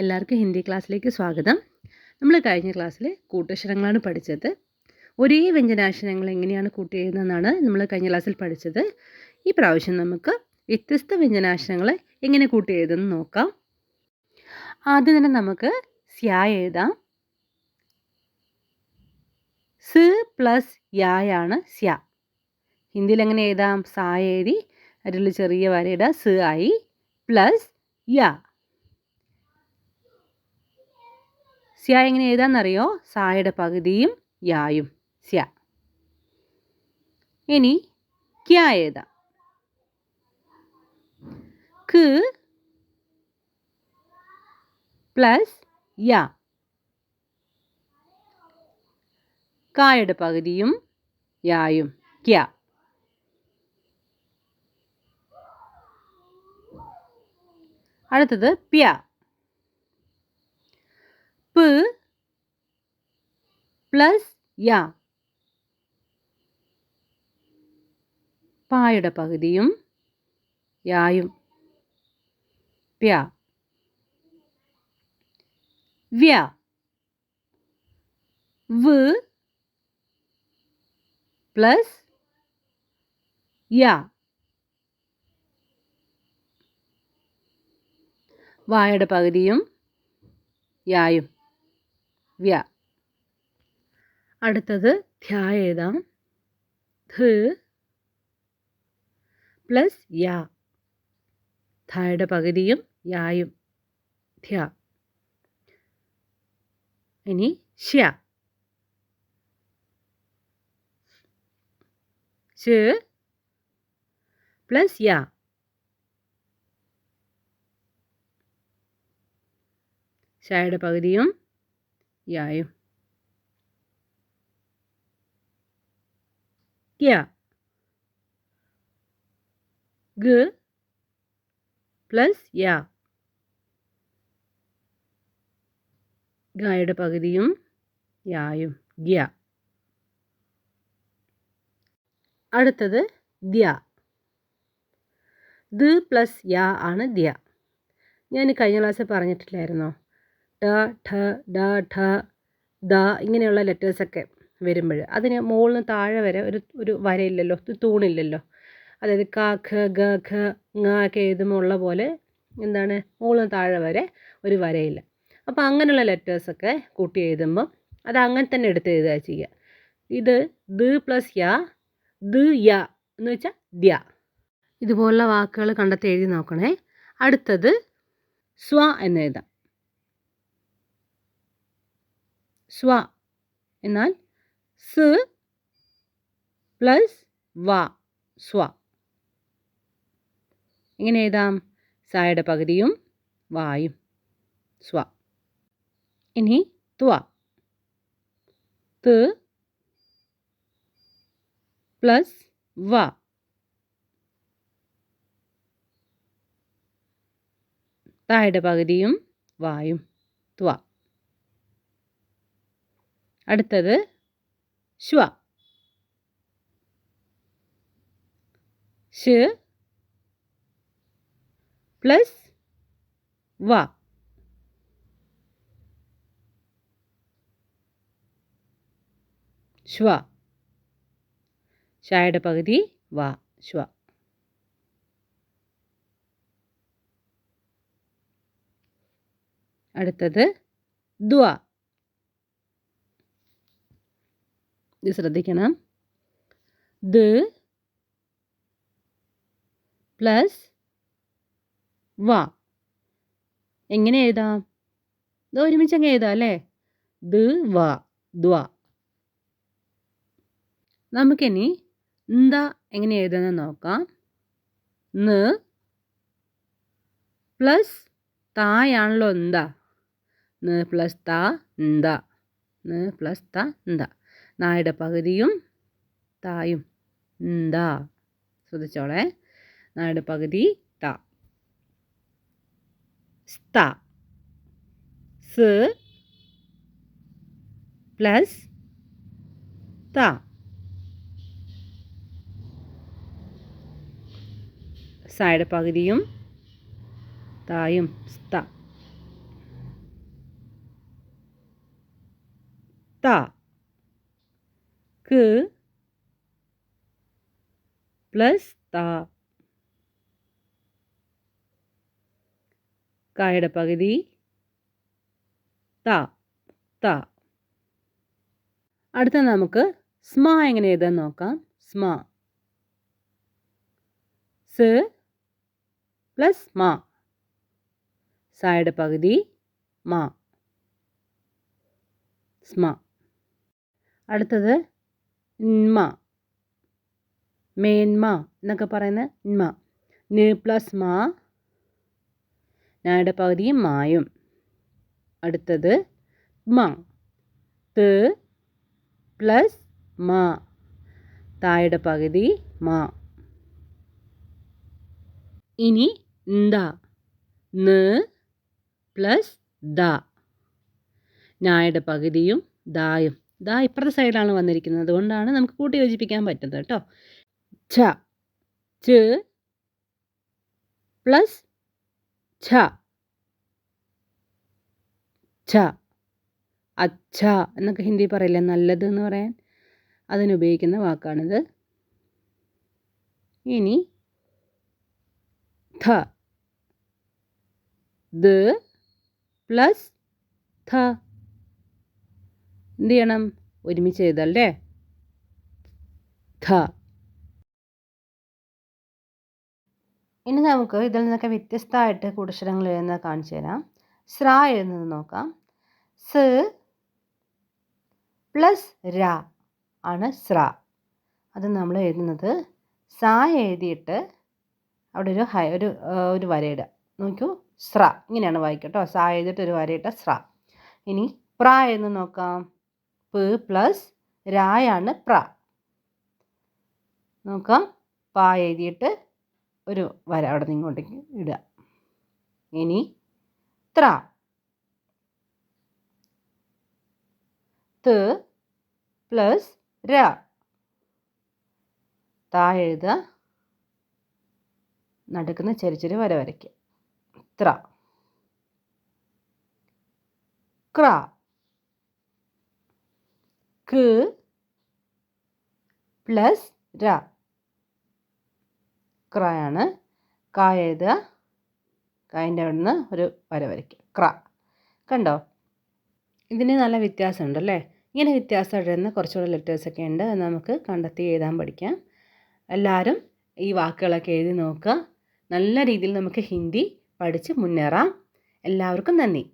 എല്ലാവർക്കും ഹിന്ദി ക്ലാസ്സിലേക്ക് സ്വാഗതം. നമ്മൾ കഴിഞ്ഞ ക്ലാസ്സിൽ കൂട്ടക്ഷരങ്ങളാണ് പഠിച്ചത്. ഒരേ വ്യഞ്ജനാക്ഷരങ്ങൾ എങ്ങനെയാണ് കൂട്ടി എഴുതുന്നതെന്നാണ് നമ്മൾ കഴിഞ്ഞ ക്ലാസ്സിൽ പഠിച്ചത്. ഈ പ്രാവശ്യം നമുക്ക് വ്യത്യസ്ത വ്യഞ്ജനാക്ഷരങ്ങൾ എങ്ങനെ കൂട്ടി എഴുതുന്നു നോക്കാം. ആദ്യം തന്നെ നമുക്ക് സ്യാ എഴുതാം. സ് പ്ലസ് യായാണ് സ്യാ. ഹിന്ദിയിൽ എങ്ങനെ എഴുതാം? സാ എഴുതി. അതിൽ ചെറിയ വരയിടുക സ് ആയി. പ്ലസ് യ. സ്യ എങ്ങനെ എഴുതാന്നറിയോ? സായുടെ പകുതിയും യായും സ്യ. ഇനി ക്യാ എഴുതാം. ക് പ്ലസ് യ. കായുടെ പകുതിയും യായും ക്യ. അടുത്തത് പ്യ. പ്ലസ് യ. പായുടെ പകുതിയും യായും. പ്യ. വ്യ. വ് പ്ലസ് യ. വായുടെ പകുതിയും യായും. വ്യ. അടുത്തത് ധ്യാ എഴുതാം ധ പ്ലസ് യാ. ധായുടെ പകുതിയും യായും. ധ്യ. ഇനി ശ്യ. ഷ് പ്ലസ് യാ. ഷായുടെ പകുതിയും യായും യ ഗ പ്ലസ് യ ഗായുടെ പകുതിയും യായും ഗ്യ അടുത്തത് ദ്യ ദ് പ്ലസ് യ ആണ് ദ്യ ഞാൻ കഴിഞ്ഞ ക്ലാസ്സിൽ പറഞ്ഞിട്ടില്ലായിരുന്നോ? ട ഠ ഡ ഠ. ദ ഇങ്ങനെയുള്ള ലെറ്റേഴ്സൊക്കെ വരുമ്പോൾ അതിന് മുകളിൽ നിന്ന് താഴെ വരെ ഒരു ഒരു വരയില്ലല്ലോ ഒരു തൂണില്ലല്ലോ. അതായത് ക ഖ ഗ ഖ ങ ഒക്കെ എഴുതുമ്പോൾ ഉള്ള പോലെ എന്താണ് മുകളിൽ നിന്ന് താഴെ വരെ ഒരു വരയില്ല. അപ്പോൾ അങ്ങനെയുള്ള ലെറ്റേഴ്സൊക്കെ കൂട്ടി എഴുതുമ്പോൾ അത് അങ്ങനെ തന്നെ എടുത്ത് എഴുതുക ചെയ്യുക. ഇത് ദ് പ്ലസ് യ ദ് യ എന്ന് വെച്ചാൽ ദ്യ. ഇതുപോലുള്ള വാക്കുകൾ കണ്ടെത്തി എഴുതി നോക്കണേ. അടുത്തത് സ്വ എന്ന് എഴുതാം. സ്വ. എന്നാൽ സ് പ്ലസ് വ സ്വ. ഇങ്ങനെ എഴുതാം? സായുടെ പകുതിയും വായും. സ്വ. ഇനി ത്വ. ത് പ്ലസ് വ. തായുടെ പകുതിയും വായും. ത്വ. അടുത്തത് ശ്വ ഷ് പ്ലസ് വ ശ്വ ഷായുടെ പകുതി വ ശ്വ അടുത്തത് ദ്വ ഇത് ശ്രദ്ധിക്കണം. ദ് പ്ലസ് വ. എങ്ങനെ എഴുതാം? ഇത് ഒരുമിച്ച് അങ്ങ് എഴുതാം അല്ലേ? ദ് വ ദ്വ നമുക്കിനി എന്താ എങ്ങനെ എഴുതുന്നത് നോക്കാം. ന് പ്ലസ് തായാണല്ലോ എന്താ ന് പ്ലസ് ത എന്താ ന് പ്ലസ് ത എന്ത നായുടെ പകുതിയും തായും. എന്താ ശ്രദ്ധിച്ചോളെ. നായുടെ പകുതി ത. സ്ത. സ് പ്ലസ് ത. സായുടെ പകുതിയും തായും സ്ത. ത. ക് പ്ലസ് ത കായുടെ പകുതി ത ത അടുത്ത നമുക്ക് സ്മ എങ്ങനെ എഴുതാൻ നോക്കാം. സ്മ സ് പ്ലസ് മ സായുടെ പകുതി മ സ്മ അടുത്തത് ന്മ മേന്മ എന്നൊക്കെ പറയുന്ന ന്മ ന് പ്ലസ് മ. നായുടെ പകുതിയും മായും. അടുത്തത് മ. ത് പ്ലസ് മ. തായുടെ പകുതി മ. ഇനി ദ ന് പ്ലസ് ദ. നായുടെ പകുതിയും ദായും. ദാ ഇപ്പുറത്തെ സൈഡിലാണ് വന്നിരിക്കുന്നത്. അതുകൊണ്ടാണ് നമുക്ക് കൂട്ടി യോജിപ്പിക്കാൻ പറ്റുന്നത് കേട്ടോ. ഛ. ച്. പ്ലസ് ഛ. ഛ. അച്ഛ എന്നൊക്കെ ഹിന്ദി പറയില്ലേ? നല്ലത് എന്ന് പറയാൻ അതിനുപയോഗിക്കുന്ന വാക്കാണിത്. ഇനി ഥ ദ പ്ലസ് ഥ എന്ത് ചെയ്യണം? ഒരുമിച്ച് എഴുതല്ലേ ഖ. ഇനി നമുക്ക് ഇതിൽ നിന്നൊക്കെ വ്യത്യസ്തമായിട്ട് കൂടക്ഷരങ്ങൾ എഴുതുന്നത് കാണിച്ചു തരാം. സ്ര എഴുതുന്നത് നോക്കാം. സ് പ്ലസ് ര ആണ് സ്ര. അത് നമ്മൾ എഴുതുന്നത് സ എഴുതിയിട്ട് അവിടെ ഒരു ഹൈ ഒരു ഒരു വരയിടുക നോക്കൂ സ്ര. ഇങ്ങനെയാണ് വായിക്കട്ടോ സ എഴുതിയിട്ട് ഒരു വരയിട്ട സ്ര. ഇനി പ്ര എന്ന് നോക്കാം. പ് പ്ലസ് രായാണ് പ്ര. നോക്കാം. പ എഴുതിയിട്ട് ഒരു വര അവിടെ നിന്ന് ഇങ്ങോട്ടേക്ക് ഇടുക. ഇനി ത്ര. ത് പ്ലസ് ര. താ എഴുത നടക്കുന്ന ചെറിയ ചെറിയ വര വരയ്ക്കുക ത്ര. ക്ര. ക് പ്ലസ് ര. ക്രയാണ്. കാ എഴുതുക. കായന്റെ അവിടെ നിന്ന് ഒരു വര വരയ്ക്കുക. ക്ര. കണ്ടോ? ഇതിന് നല്ല വ്യത്യാസമുണ്ട് അല്ലേ ഇങ്ങനെ വ്യത്യാസം എഴുതുന്ന കുറച്ചുകൂടെ ലെറ്റേഴ്സൊക്കെ ഉണ്ട്. അത് നമുക്ക് കണ്ടെത്തി എഴുതാൻ പഠിക്കാം. എല്ലാവരും ഈ വാക്കുകളൊക്കെ എഴുതി നോക്കുക. നല്ല രീതിയിൽ നമുക്ക് ഹിന്ദി പഠിച്ച് മുന്നേറാം. എല്ലാവർക്കും നന്ദി.